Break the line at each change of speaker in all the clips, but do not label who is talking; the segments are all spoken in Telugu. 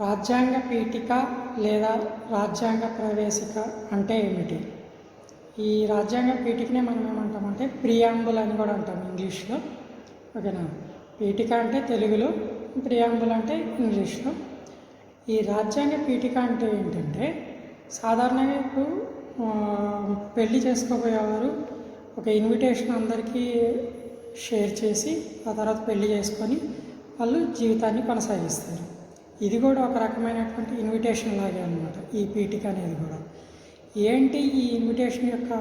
రాజ్యాంగ పీఠిక లేదా రాజ్యాంగ ప్రవేశిక అంటే ఏమిటి? ఈ రాజ్యాంగ పీఠికనే మనం ఏమంటామంటే ప్రియాంబుల్ అని కూడా అంటాం ఇంగ్లీష్లో. ఓకేనా? పీఠిక అంటే తెలుగులో ప్రియాంబుల్ అంటే ఇంగ్లీష్లో. ఈ రాజ్యాంగ పీఠిక అంటే ఏంటంటే సాధారణంగా ఇప్పుడు పెళ్ళి చేసుకోబోయేవారు ఒక ఇన్విటేషన్ అందరికీ షేర్ చేసి ఆ తర్వాత పెళ్ళి చేసుకొని వాళ్ళు జీవితాన్ని కొనసాగిస్తారు. ఇది కూడా ఒక రకమైనటువంటి ఇన్విటేషన్ లాగే అనమాట ఈ పీఠిక అనేది కూడా. ఏంటి ఈ ఇన్విటేషన్ యొక్క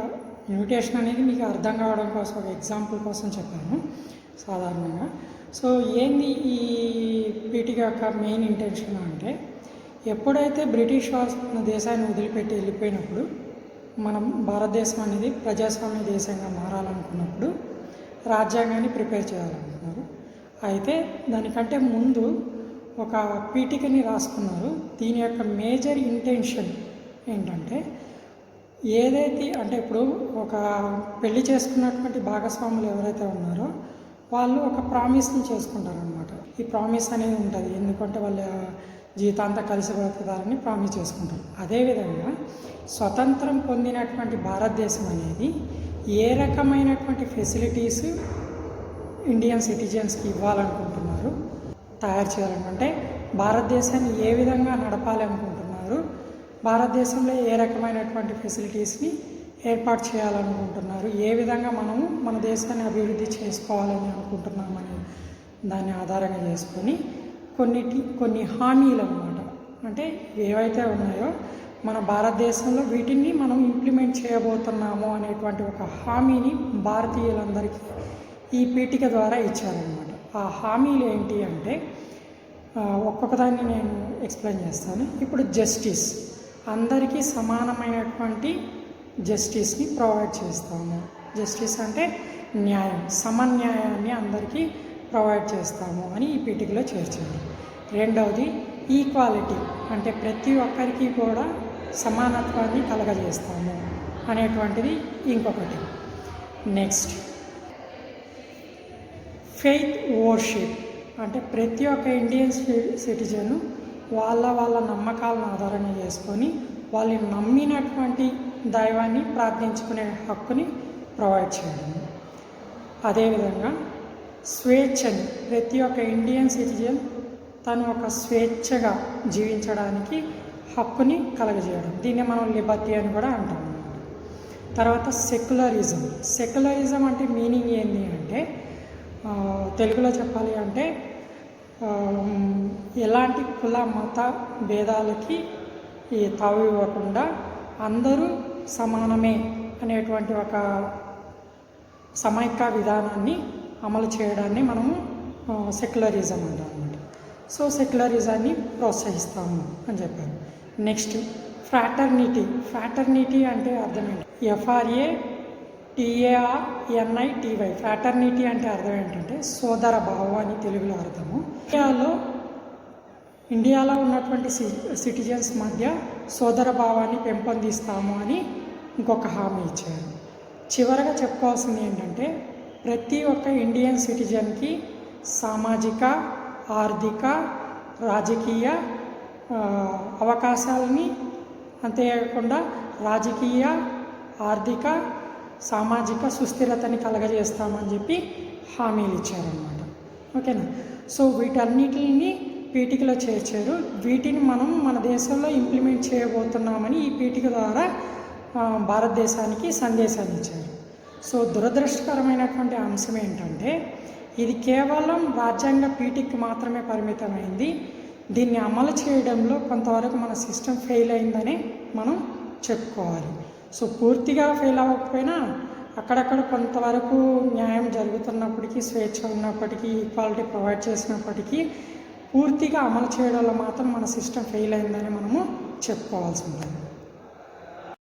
ఇన్విటేషన్ అనేది మీకు అర్థం కావడం కోసం ఒక ఎగ్జాంపుల్ కోసం చెప్పాను సాధారణంగా. సో ఏంది ఈ పీఠిక యొక్క మెయిన్ ఇంటెన్షన్ అంటే ఎప్పుడైతే బ్రిటిష్ వాళ్ళు మన దేశాన్ని వదిలిపెట్టి వెళ్ళిపోయినప్పుడు మనం భారతదేశం అనేది ప్రజాస్వామ్య దేశంగా మారాలనుకున్నప్పుడు రాజ్యాంగాన్ని ప్రిపేర్ చేయాలనుకున్నారు. అయితే దానికంటే ముందు ఒక పీఠికని రాసుకున్నారు. దీని యొక్క మేజర్ ఇంటెన్షన్ ఏంటంటే ఏదైతే అంటే ఇప్పుడు ఒక పెళ్ళి చేసుకున్నటువంటి భాగస్వాములు ఎవరైతే ఉన్నారో వాళ్ళు ఒక ప్రామిస్ని చేసుకుంటారనమాట ఈ ప్రామిస్ అనేది ఉంటుంది. ఎందుకంటే వాళ్ళ జీవితాంతం కలిసి బ్రతుకుతారని ప్రామిస్ చేసుకుంటారు. అదేవిధంగా స్వతంత్రం పొందినటువంటి భారతదేశం అనేది ఏ రకమైనటువంటి ఫెసిలిటీస్ ఇండియన్ సిటిజన్స్కి ఇవ్వాలనుకుంటున్నారు? తయారు చేయాలనుకుంటే భారతదేశాన్ని ఏ విధంగా నడపాలి అనుకుంటున్నారు? భారతదేశంలో ఏ రకమైనటువంటి ఫెసిలిటీస్ని ఏర్పాటు చేయాలనుకుంటున్నారు? ఏ విధంగా మనము మన దేశాన్ని అభివృద్ధి చేసుకోవాలని అనుకుంటున్నామని దాన్ని ఆధారంగా చేసుకొని కొన్నిటి కొన్ని హామీలు అన్నమాట. అంటే ఏవైతే ఉన్నాయో మన భారతదేశంలో వీటిని మనం ఇంప్లిమెంట్ చేయబోతున్నాము అనేటువంటి ఒక హామీని భారతీయులందరికీ ఈ పీఠిక ద్వారా ఇచ్చారనమాట ఆ హామీలు ఏంటి అంటే ఒక్కొక్కదాన్ని నేను ఎక్స్ప్లెయిన్ చేస్తాను. ఇప్పుడు జస్టిస్ అందరికీ సమానమైనటువంటి జస్టిస్ని ప్రొవైడ్ చేస్తాము. జస్టిస్ అంటే న్యాయం సమన్యాయాన్ని అందరికీ ప్రొవైడ్ చేస్తాము అని ఈ పీఠికలో చేర్చింది రెండవది ఈక్వాలిటీ అంటే ప్రతి ఒక్కరికి కూడా సమానత్వాన్ని కలగజేస్తాము అనేటువంటిది ఇంకొకటి. నెక్స్ట్ ఫెయిత్ ఓర్షిప్ అంటే ప్రతి ఒక్క ఇండియన్ సిటిజన్ వాళ్ళ వాళ్ళ నమ్మకాలను ఆధారంగా చేసుకొని వాళ్ళు నమ్మినటువంటి దైవాన్ని ప్రార్థించుకునే హక్కుని ప్రొవైడ్ చేయడం. అదేవిధంగా స్వేచ్ఛని ప్రతి ఒక్క ఇండియన్ సిటిజన్ తను ఒక స్వేచ్ఛగా జీవించడానికి హక్కుని కలగజేయడం. దీన్ని మనం లిబర్టీ అని కూడా అంటాం తర్వాత సెక్యులరిజం. సెక్యులరిజం అంటే మీనింగ్ ఏంటి అంటే తెలుగులో చెప్పాలి అంటే ఎలాంటి కుల మత భేదాలకి ఈ తావు ఇవ్వకుండా అందరూ సమానమే అనేటువంటి ఒక సమైక్య విధానాన్ని అమలు చేయడాన్ని మనము సెక్యులరిజం అంటాం అనమాట సో సెక్యులరిజాన్ని ప్రోత్సహిస్తాము అని చెప్పారు. Next fraternity. ఫ్రాటర్నిటీ అంటే అర్థం ఏంటి? ఎఫ్ఆర్ఏ టిఏఆర్ ఎన్ఐ ఫ్రాటర్నిటీ అంటే అర్థం ఏంటంటే సోదర భావం అని తెలుగులో అర్థము. ఇండియాలో ఇండియాలో ఉన్నటువంటి సి సిటిజన్స్ మధ్య సోదర భావాన్ని పెంపొందిస్తాము అని ఇంకొక హామీ ఇచ్చారు. చివరగా చెప్పుకోవాల్సింది ఏంటంటే ప్రతి ఒక్క ఇండియన్ సిటిజన్కి సామాజిక ఆర్థిక రాజకీయ అవకాశాలని అంతేకాకుండా రాజకీయ ఆర్థిక సామాజిక సుస్థిరతని కలగజేస్తామని చెప్పి హామీలు ఇచ్చారనమాట ఓకేనా? సో వీటన్నిటిని పీఠికలో చేర్చారు. వీటిని మనం మన దేశంలో ఇంప్లిమెంట్ చేయబోతున్నామని ఈ పీఠిక ద్వారా భారతదేశానికి సందేశాన్ని ఇచ్చారు సో దురదృష్టకరమైనటువంటి అంశం ఏంటంటే ఇది కేవలం రాజ్యాంగ పీఠికి మాత్రమే పరిమితమైంది. దీన్ని అమలు చేయడంలో కొంతవరకు మన సిస్టమ్ ఫెయిల్ అయిందని మనం చెప్పుకోవాలి. సో పూర్తిగా ఫెయిల్ అవ్వకపోయినా అక్కడక్కడ కొంతవరకు న్యాయం జరుగుతున్నప్పటికీ స్వేచ్ఛ ఉన్నప్పటికీ ఈక్వాలిటీ ప్రొవైడ్ చేసినప్పటికీ పూర్తిగా అమలు చేయడంలో మాత్రం మన సిస్టమ్ ఫెయిల్ అయిందని మనము చెప్పుకోవాల్సి ఉంటుంది.